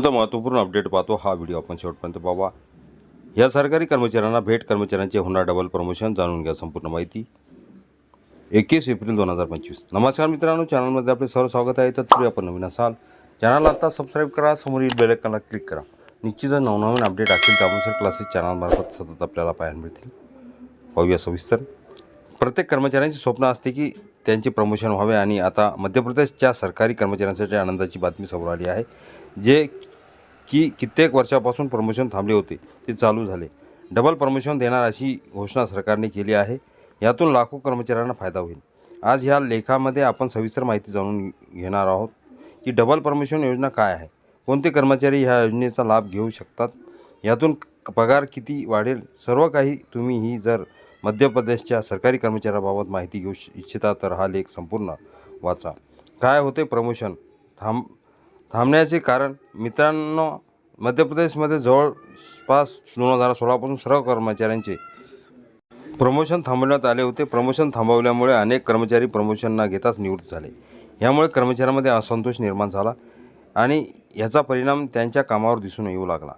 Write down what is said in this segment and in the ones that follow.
आता महत्त्वपूर्ण अपडेट पाहतो हा व्हिडिओ आपण शेवटपर्यंत पाहावा. या सरकारी कर्मचाऱ्यांना भेट कर्मचाऱ्यांचे होणार डबल प्रमोशन जाणून घ्या संपूर्ण माहिती. एकवीस एप्रिल दोन हजार पंचवीस. नमस्कार मित्रांनो चॅनलमध्ये आपले सर्व स्वागत आहे. तर तुम्ही आपण नवीन असाल चॅनल आता सबस्क्राईब करा समोरील बेल क्लिक करा. निश्चितच नवनवीन अपडेट असतील त्यानुसार क्लासेस चॅनलमार्फत सतत आपल्याला पाहायला मिळतील. पाहूया सविस्तर. प्रत्येक कर्मचाऱ्यांचे स्वप्न असते की त्यांचे प्रमोशन व्हावे आणि आता मध्य प्रदेशच्या सरकारी कर्मचाऱ्यांसाठी आनंदाची बातमी समोर आली आहे. जे की कित्येक वर्षापासून प्रमोशन थांबले होते. ते चालू झाले. डबल प्रमोशन देणार अशी घोषणा सरकारने केली आहे. यातून लाखो कर्मचाऱ्यांना फायदा होईल. आज ह्या लेखामध्ये आपण सविस्तर माहिती जाणून घेणार आहोत की डबल प्रमोशन योजना काय आहे? कोणते कर्मचारी ह्या योजनेचा लाभ घेऊ शकतात? यातून पगार किती वाढेल? सर्व काही तुम्ही ही जर मध्य प्रदेशच्या सरकारी कर्मचाऱ्याबाबत माहिती घेऊ इच्छिता तर हा लेख संपूर्ण वाचा. काय होते प्रमोशन थांब थांबण्याचे कारण मित्रांनो मध्य प्रदेशमध्ये जवळपास दोन हजार सोळापासून सर्व कर्मचाऱ्यांचे प्रमोशन थांबवण्यात आले होते. प्रमोशन थांबवल्यामुळे अनेक कर्मचारी प्रमोशन न घेताच निवृत्त झाले. यामुळे कर्मचाऱ्यांमध्ये असंतोष निर्माण झाला आणि याचा परिणाम त्यांच्या कामावर दिसून येऊ लागला.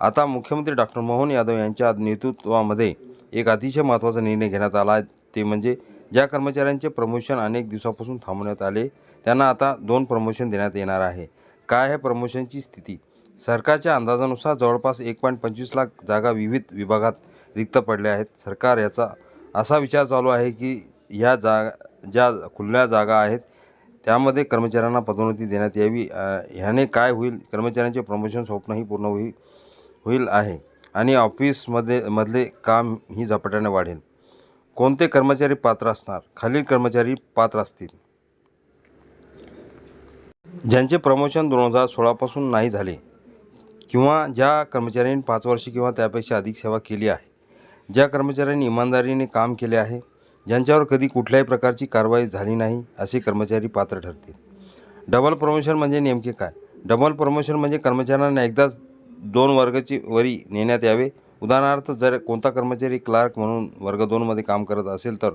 आता मुख्यमंत्री डॉक्टर मोहन यादव यांच्या नेतृत्वामध्ये एक अतिशय महत्त्वाचा निर्णय घेण्यात आला आहे. ते म्हणजे ज्या कर्मचाऱ्यांचे प्रमोशन अनेक दिवसापासून थांबवण्यात आले त्यांना आता दोन प्रमोशन देण्यात येणार आहे. काय आहे प्रमोशनची स्थिती? सरकारच्या अंदाजानुसार जवळपास एक पॉईंट पंचवीस लाख जागा विविध विभागात रिक्त पडल्या आहेत. सरकार याचा असा विचार चालू आहे की ह्या जा ज्या खुल्या जागा आहेत त्यामध्ये कर्मचाऱ्यांना पदोन्नती देण्यात यावी. ह्याने काय होईल? कर्मचाऱ्यांचे प्रमोशन स्वप्नही पूर्ण होईल होईल आहे आणि ऑफिसमध्ये मधले काम ही झपाट्याने वाढेल. कोणते कर्मचारी पात्र असणार? खालील कर्मचारी पात्र असतील. ज्यांचे प्रमोशन दोन हजार सोळापासून नाही झाले किंवा ज्या कर्मचाऱ्यांनी पाच वर्षे किंवा त्यापेक्षा अधिक सेवा केली आहे ज्या कर्मचाऱ्यांनी इमानदारीने काम केले आहे ज्यांच्यावर कधी कुठल्याही प्रकारची कारवाई झाली नाही असे कर्मचारी पात्र ठरतील. डबल प्रमोशन म्हणजे नेमके काय? डबल प्रमोशन म्हणजे कर्मचाऱ्यांना एकदाच दोन वर्गाची वरी नेण्यात यावे उदाहरणार्थ जर कोणता कर्मचारी क्लार्क म्हणून वर्ग दोनमध्ये काम करत असेल तर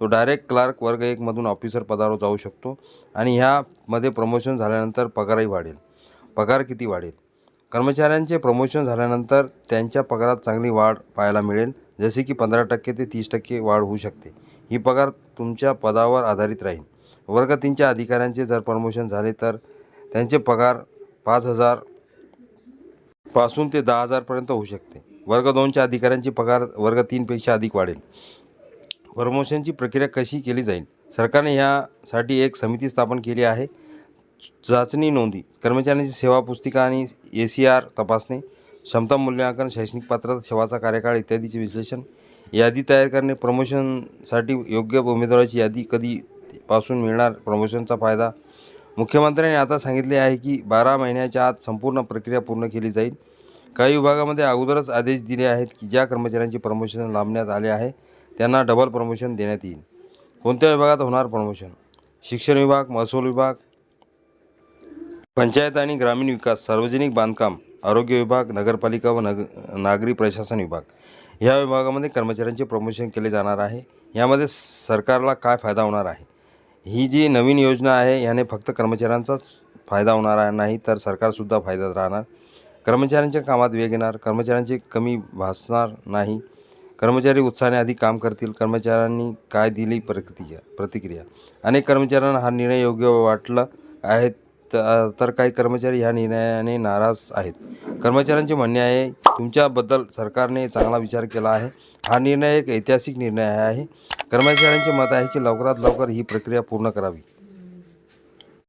तो डायरेक्ट क्लार्क वर्ग एकमधून ऑफिसर पदावर जाऊ शकतो आणि ह्यामध्ये प्रमोशन झाल्यानंतर पगारही वाढेल. पगार किती वाढेल? कर्मचाऱ्यांचे प्रमोशन झाल्यानंतर त्यांच्या पगारात चांगली वाढ पाहायला मिळेल. जसे की पंधरा टक्के ते तीस टक्के वाढ होऊ शकते. ही पगार तुमच्या पदावर आधारित राहील. वर्ग तीनच्या अधिकाऱ्यांचे जर प्रमोशन झाले तर त्यांचे पगार पाच हजारपासून ते दहा हजारपर्यंत होऊ शकते. वर्ग दोनच्या अधिकाऱ्यांची पगार वर्ग तीनपेक्षा अधिक वाढेल. प्रमोशनची प्रक्रिया कशी केली जाईल? सरकारने यासाठी एक समिती स्थापन केली आहे. चाचणी नोंदी कर्मचाऱ्यांची सेवा पुस्तिका आणि ए सी आर तपासणे क्षमता मूल्यांकन शैक्षणिक पात्रता सेवाचा कार्यकाळ इत्यादीचे विश्लेषण यादी तयार करणे प्रमोशनसाठी योग्य उमेदवाराची यादी कधीपासून मिळणार प्रमोशनचा फायदा. मुख्यमंत्र्यांनी आता सांगितले आहे की बारा महिन्याच्या आत संपूर्ण प्रक्रिया पूर्ण केली जाईल. काही विभागामध्ये अगोदरच आदेश दिले आहेत की ज्या कर्मचाऱ्यांचे प्रमोशन लांबण्यात आले आहे त्यांना डबल प्रमोशन देण्यात येईल. कोणत्या विभागात होणार प्रमोशन शिक्षण विभाग महसूल विभाग पंचायत आणि ग्रामीण विकास सार्वजनिक बांधकाम आरोग्य विभाग नगरपालिका व नग नागरी प्रशासन विभाग. या विभागामध्ये कर्मचाऱ्यांचे प्रमोशन केले जाणार आहे. यामध्ये सरकारला काय फायदा होणार आहे? ही जी नवीन योजना आहे याने फक्त कर्मचाऱ्यांचाच फायदा होणार आहे नाही तर सरकारसुद्धा फायदा राहणार. कर्मचाऱ्यांच्या कामात वेग येणार कर्मचाऱ्यांची कमी भासणार नाही. कर्मचारी उत्साहाने अधिक काम करतील कर्मचाऱ्यांनी काय दिली प्रतिक्रिया प्रतिक्रिया? अनेक कर्मचाऱ्यांना हा निर्णय योग्य वाटला आहे तर काही कर्मचारी ह्या निर्णयाने नाराज आहेत. कर्मचाऱ्यांचे म्हणणे आहे तुमच्याबद्दल सरकारने चांगला विचार केला आहे. हा निर्णय एक ऐतिहासिक निर्णय आहे. कर्मचाऱ्यांचे मत आहे की लवकरात लवकर ही प्रक्रिया पूर्ण करावी.